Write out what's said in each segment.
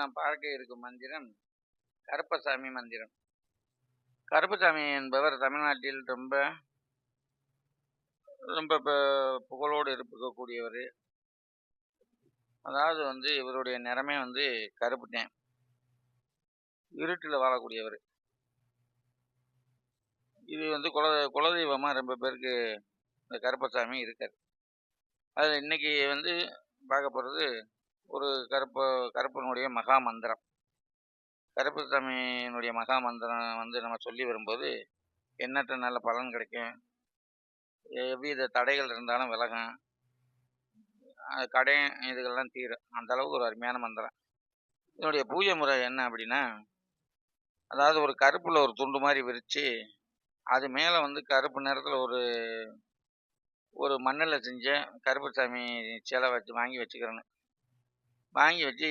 நாம் பார்க்க இருக்கும் மந்திரம் கருப்பசாமி மந்திரம். கருப்பசாமி என்பவர் தமிழ்நாட்டில் ரொம்ப ரொம்ப புகழோடு இருக்கக்கூடியவர் அதாவது வந்து இவருடைய நிறமே வந்து கருப்புத்தேன் இருட்டில் வாழக்கூடியவர். இது வந்து குல குலதெய்வமாக ரொம்ப பேருக்கு இந்த கருப்பசாமி இருக்கார். அதில் இன்னைக்கு வந்து பார்க்க போகிறது ஒரு கருப்பு கருப்பனுடைய மகா மந்திரம் கருப்பசாமியினுடைய மகா மந்திரம் வந்து நம்ம சொல்லி வரும்போது எண்ணற்ற நல்ல பலன் கிடைக்கும். எவ்வித தடைகள் இருந்தாலும் விலகும். அஹ் கடை இதுகள்லாம் தீரும். அந்த அளவுக்கு ஒரு அருமையான மந்திரம். இதனுடைய பூஜை முறை என்ன அப்படின்னா அதாவது ஒரு கருப்பில் ஒரு துண்டு மாதிரி விரித்து அது மேலே வந்து கருப்பு நிறத்தில் ஒரு ஒரு மண்ணில் செஞ்ச கருப்புசாமி சிலை வச்சு வாங்கி வச்சுக்கிறேன்னு. வாங்கி வச்சு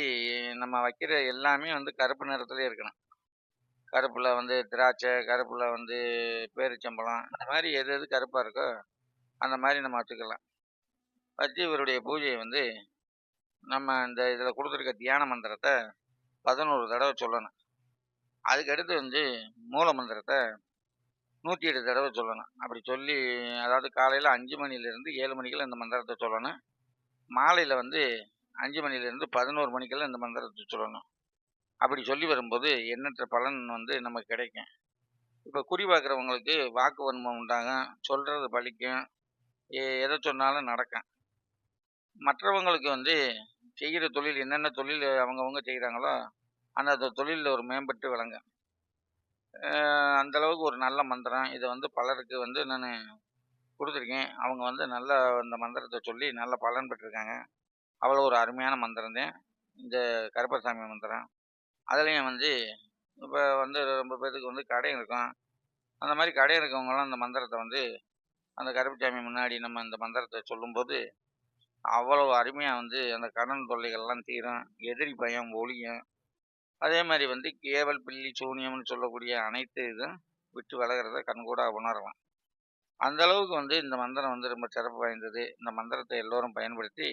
நம்ம வைக்கிற எல்லாமே வந்து கருப்பு நிறத்துலேயே இருக்கணும். கருப்பில் வந்து திராட்சை கருப்பில் வந்து பேரிச்சம்பழம் இந்த மாதிரி எது எது கருப்பாக இருக்கோ அந்த மாதிரி நம்ம வச்சுக்கலாம். வச்சு இவருடைய பூஜையை வந்து நம்ம இந்த இதில் கொடுத்துருக்க தியான மந்திரத்தை பதினோரு தடவை சொல்லணும். அதுக்கடுத்து வந்து மூல மந்திரத்தை நூற்றி எட்டு தடவை சொல்லணும். அப்படி சொல்லி அதாவது காலையில் அஞ்சு மணிலேருந்து ஏழு மணிக்கெல்லாம் இந்த மந்திரத்தை சொல்லணும். மாலையில் வந்து அஞ்சு மணிலேருந்து பதினோரு மணிக்கெல்லாம் இந்த மந்திரத்தை சொல்லணும். அப்படி சொல்லி வரும்போது எண்ணற்ற பலன் வந்து நமக்கு கிடைக்கும். இப்போ குறி பார்க்குறவங்களுக்கு வாக்கு வன்மம் உண்டாகும் சொல்கிறது பலிக்கும் எதை சொன்னாலும் நடக்கும். மற்றவங்களுக்கு வந்து செய்கிற தொழில் என்னென்ன தொழில் அவங்கவங்க செய்கிறாங்களோ அந்த தொழிலில் ஒரு மேம்பட்டு விளங்கும் அந்தளவுக்கு ஒரு நல்ல மந்திரம். இதை வந்து பலருக்கு வந்து நான் கொடுத்துருக்கேன். அவங்க வந்து நல்லா இந்த மந்திரத்தை சொல்லி நல்ல பலன் பெற்றிருக்காங்க. அவ்வளோ ஒரு அருமையான மந்திரம் தான். இந்த கருப்பசாமி மந்திரம். அதுலேயும் வந்து இப்போ வந்து ரொம்ப பேருக்கு வந்து கடை இருக்கும். அந்த மாதிரி கடை இருக்கவங்களாம் அந்த மந்திரத்தை வந்து அந்த கருப்பசாமி முன்னாடி நம்ம இந்த மந்திரத்தை சொல்லும்போது அவ்வளோ அருமையாக வந்து அந்த கடன் தொல்லைகள்லாம் தீரும். எதிரி பயம் ஒளியும். அதே மாதிரி வந்து கேவல் பில்லி சூனியம்னு சொல்லக்கூடிய அனைத்து இதும் விட்டு விலகிறத கண்கூட உணரலாம். அந்த அளவுக்கு வந்து இந்த மந்திரம் வந்து ரொம்ப சிறப்பு வாய்ந்தது. இந்த மந்திரத்தை எல்லோரும் பயன்படுத்தி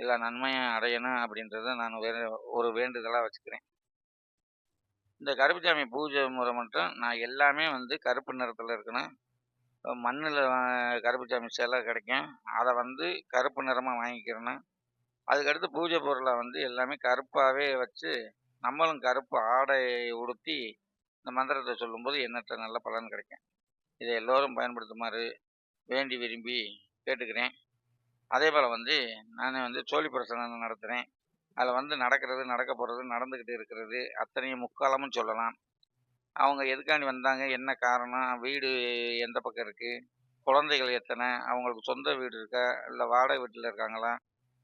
எல்லா நன்மையும் அடையணும் அப்படின்றத நான் வே ஒரு வேண்டுதலாக வச்சுக்கிறேன். இந்த கருப்புசாமி பூஜை முறை மட்டும் நான் எல்லாமே வந்து கருப்பு நிறத்தில் இருக்கணும். மண்ணில் கருப்புசாமி சிலை கிடைக்கும். அதை வந்து கருப்பு நிறமாக வாங்கிக்கிறேன்னு அதுக்கடுத்து பூஜை பொருளை வந்து எல்லாமே கருப்பாகவே வச்சு நம்மளும் கருப்பு ஆடை உடுத்தி இந்த மந்திரத்தை சொல்லும்போது எண்ணற்ற நல்ல பலன் கிடைக்கும். இதை எல்லோரும் பயன்படுத்துமாறு வேண்டி விரும்பி கேட்டுக்கிறேன். அதே போல் வந்து நான் வந்து சோழி பிரசனம் நடத்துகிறேன் அதில் வந்து நடக்கிறது நடக்க போகிறது நடந்துக்கிட்டு இருக்கிறது அத்தனையும் முக்காலமும் சொல்லலாம். அவங்க எதுக்காண்டி வந்தாங்க? என்ன காரணம்? வீடு எந்த பக்கம் இருக்குது குழந்தைகள் எத்தனை? அவங்களுக்கு சொந்த வீடு இருக்கா? இல்லை வாடகை வீட்டில் இருக்காங்களா?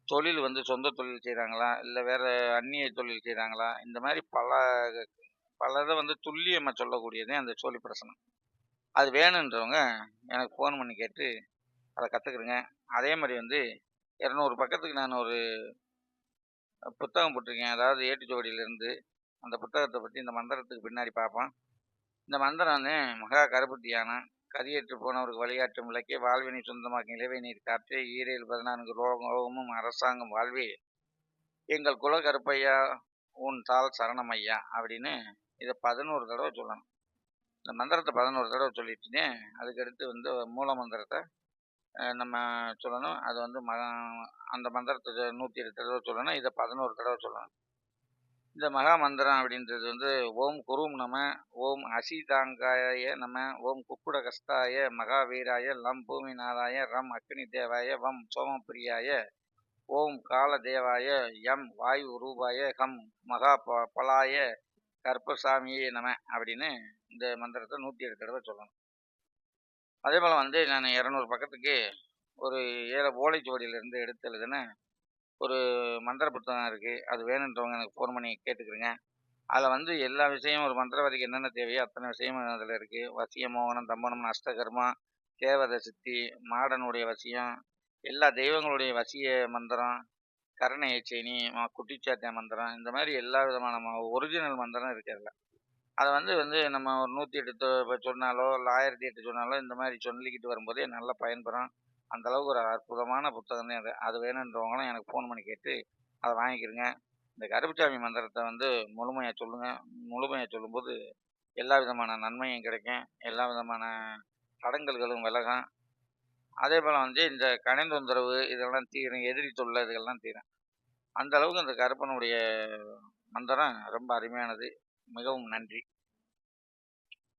தொழில் வந்து சொந்த தொழில் செய்கிறாங்களா இல்லை வேறு அந்நிய தொழில் செய்கிறாங்களா இந்த மாதிரி பல பலதை வந்து துல்லியமாக சொல்லக்கூடியதே அந்த சோழி பிரசனம். அது வேணுன்றவங்க எனக்கு ஃபோன் பண்ணி கேட்டு அதை கற்றுக்குறேங்க அதே மாதிரி வந்து இரநூறு பக்கத்துக்கு நான் ஒரு புத்தகம் போட்டிருக்கேன். அதாவது ஏட்டுச்சுவடியிலேருந்து அந்த புத்தகத்தை பற்றி இந்த மந்திரத்துக்கு பின்னாடி பார்ப்போம் இந்த மந்திரம் வந்து மகா கருப்பு தியானம் கதியேற்று போனவருக்கு வழிகாட்டும் விளக்கே வாழ்வினை சொந்தமாக்கும் இளவை நீர் காற்றே ஈரேல் பதினான்கு ரோகமும் அரசாங்கம் வாழ்வே. எங்கள் குல கருப்பையா உன் தாள் சரணம் ஐயா அப்படின்னு இதை பதினோரு தடவை சொல்லணும். இந்த மந்திரத்தை பதினோரு தடவை சொல்லிட்டுனே அதுக்கடுத்து வந்து மூல மந்திரத்தை நம்ம சொல்லணும். அது வந்து ம அந்த மந்திரத்தை நூற்றி எட்டு தடவை சொல்லணும். இதை பதினோரு தடவை சொல்லணும். இந்த மகா மந்திரம் அப்படின்றது வந்து ஓம் குரும் நம ஓம் அசிதாங்காய நம ஓம் குக்குட கஸ்தாய மகாவீராய லம் பூமிநாதாய ரம் அக்னி தேவாய வம் சோமப்பிரியாய ஓம் கால தேவாய எம் வாயு ரூபாய கம் மகா ப பலாய கர்ப்பசாமியே நம அப்படின்னு இந்த மந்திரத்தை நூற்றி எட்டு தடவை சொல்லணும். அதே போல் வந்து நான் இரநூறு பக்கத்துக்கு ஒரு ஏழை ஓலைச்சுவடியிலேருந்து எடுத்து எழுதுன ஒரு மந்திர புத்தகம் இருக்குது அது வேணுன்றவங்க எனக்கு ஃபோன் பண்ணி கேட்டுக்கிறேங்க. அதில் வந்து எல்லா விஷயமும் ஒரு மந்திரவாதிக்கு என்னென்ன தேவையோ அத்தனை விஷயமும் அதில் இருக்குது வசிய மோகனம் தம்பனம் அஷ்டகர்மம் தேவத சித்தி மாடனுடைய வசியம் எல்லா தெய்வங்களுடைய வசிய மந்திரம் கரண ஏச்சேனி குட்டிச்சாத்திய மந்திரம் இந்த மாதிரி எல்லா விதமான ஒரிஜினல் மந்திரம் இருக்கு அதில். அதை வந்து வந்து நம்ம ஒரு நூற்றி எட்டு தொ- சொன்னாலோ இல்லை ஆயிரத்தி எட்டு சொன்னாலோ இந்த மாதிரி சொல்லிக்கிட்டு வரும்போதே நல்லா பயன்பெறும் அந்த அளவுக்கு ஒரு அற்புதமான புத்தகம் தான் அது. அது வேணுன்றவங்களும் எனக்கு ஃபோன் பண்ணி கேட்டு அதை வாங்கிக்கிறேங்க இந்த கருப்புசாமி மந்திரத்தை வந்து முழுமையாக சொல்லுங்கள் முழுமையாக சொல்லும்போது எல்லா விதமான நன்மையும் கிடைக்கும். எல்லா விதமான தடங்கல்களும் விலகும். அதே போல் வந்து இந்த கணை தொந்தரவு இதெல்லாம் தீரும். எதிரி தொல்லை இதெல்லாம் தீரும். அந்த அளவுக்கு அந்த கருப்பனுடைய மந்திரம் ரொம்ப அருமையானது. மிகவும் நன்றி.